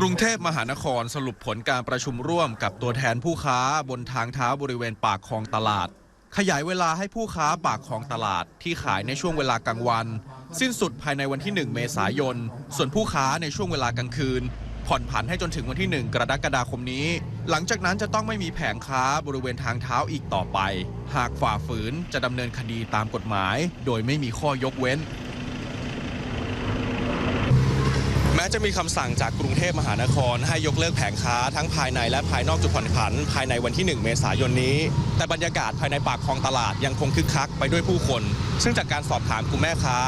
กรุงเทพมหานครสรุปผลการประชุมร่วมกับตัวแทนผู้ค้าบนทางเท้าบริเวณปากคลองตลาด ขยายเวลาให้ผู้ค้าปากคลองตลาดที่ขายในช่วงเวลากลางวัน สิ้นสุดภายในวันที่ 1 เมษายน ส่วนผู้ค้าในช่วงเวลากลางคืน ผ่อนผันให้จนถึงวันที่ 1 กรกฎาคมนี้ หลังจากนั้นจะต้องไม่มีแผงค้าบริเวณทางเท้าอีกต่อไป หากฝ่าฝืนจะดำเนินคดีตามกฎหมาย โดยไม่มีข้อยกเว้น จะมีคำสั่งจากกรุงเทพมหานคร ให้ยกเลิกแผงค้าทั้งภายในและภายนอกจุดผ่อนผัน ภายในวันที่ 1 เมษายนนี้ แต่บรรยากาศภายในปากคลองตลาดยังคงคึกคักไปด้วยผู้คน ซึ่งจากการสอบถามกลุ่มแม่ค้า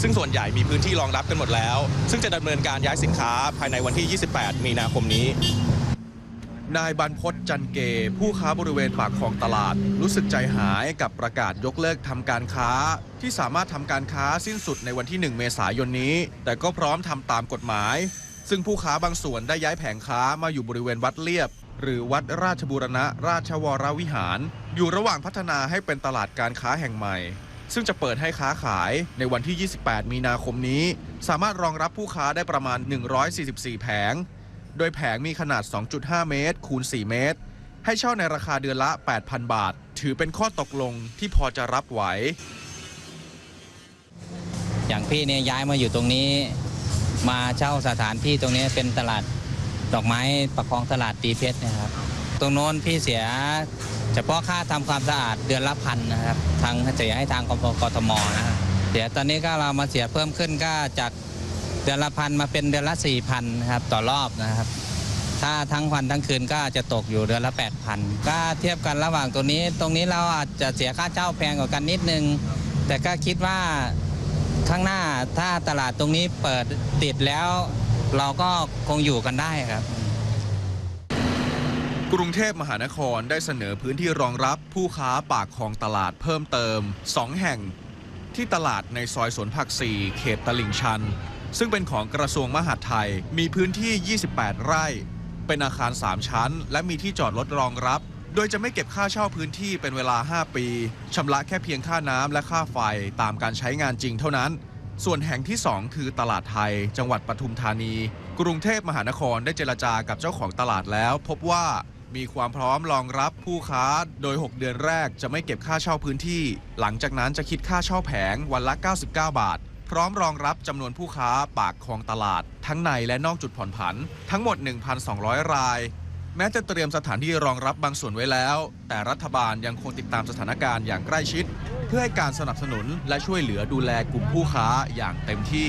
ซึ่งส่วนใหญ่มีพื้นที่รองรับกันหมดแล้ว ซึ่งจะดำเนินการย้ายสินค้าภายในวันที่ 28 มีนาคมนี้ นายบรรพศจันเก ผู้ค้าบริเวณปากคลองตลาด รู้สึกใจหายกับประกาศยกเลิกทำการค้า ที่สามารถทำการค้าสิ้นสุดในวันที่ 1 เมษายนนี้ แต่ก็พร้อมทำตามกฎหมาย ซึ่งผู้ค้าบางส่วนได้ย้ายแผงค้ามาอยู่บริเวณวัดเลียบ หรือวัดราชบูรณะราชวรวิหาร อยู่ระหว่างพัฒนาให้เป็นตลาดการค้าแห่งใหม่ ซึ่งจะเปิดให้ค้าขายในวันที่ 28 มีนาคมนี้ สามารถรองรับผู้ค้าได้ประมาณ 144 แผง โดยแผงมีขนาด 2.5 เมตร คูณ 4 เมตร ให้เช่าในราคาเดือนละ 8,000 บาท ถือเป็นข้อตกลงที่พอจะรับไหว อย่างพี่เนี่ยย้ายมาอยู่ตรงนี้ มาเช่าสถานที่ตรงนี้เป็นตลาดดอกไม้ประคองตลาดตีเพชรนะครับ ตรงโน้นพี่เสียเฉพาะค่าทำความสะอาดเดือนละพันนะครับ ทางเสียให้ทางกกทมนะเดี๋ยตอนนี้ก็เรามาเสียเพิ่มขึ้นก็จาก เดือนละพันมาเป็นเดือนละสี่พันครับต่อรอบนะครับ ถ้าทั้งวันทั้งคืนก็จะตกอยู่เดือนละ8,000ก็เทียบกันระหว่างตรงนี้ ตรงนี้เราอาจจะเสียค่าเช่าแพงกว่ากันนิดนึง แต่ก็คิดว่าข้างหน้าถ้าตลาดตรงนี้เปิดติดแล้ว เราก็คงอยู่กันได้ครับ กรุงเทพมหานครได้เสนอพื้นที่รองรับผู้ค้าปากคลองตลาดเพิ่มเติม 2 แห่ง ที่ตลาดในซอยสวนผัก4เขตตลิ่งชัน ซึ่งเป็นของกระทรวงมหาดไทย มีพื้นที่ 28 ไร่ เป็นอาคาร 3 ชั้น และมีที่จอดรถรองรับ โดยจะไม่เก็บค่าเช่าพื้นที่เป็นเวลา 5 ปีชำระแค่เพียงค่าน้ำและค่าไฟตามการใช้งานจริงเท่านั้น ส่วนแห่งที่ 2 คือตลาดไทย จังหวัดปทุมธานี กรุงเทพมหานครได้เจรจากับเจ้าของตลาดแล้ว พบว่ามีความพร้อมรองรับผู้ค้า โดย 6 เดือนแรกจะไม่เก็บค่าเช่าพื้นที่ หลังจากนั้นจะคิดค่าเช่าแผงวันละ 99 บาท พร้อมรองรับจำนวนผู้ค้าปากคลองตลาด ทั้งในและนอกจุดผ่อนผัน ทั้งหมด 1,200 ราย แม้จะเตรียมสถานที่รองรับบางส่วนไว้แล้ว แต่รัฐบาลยังคงติดตามสถานการณ์อย่างใกล้ชิด เพื่อให้การสนับสนุนและช่วยเหลือดูแลกลุ่มผู้ค้าอย่างเต็มที่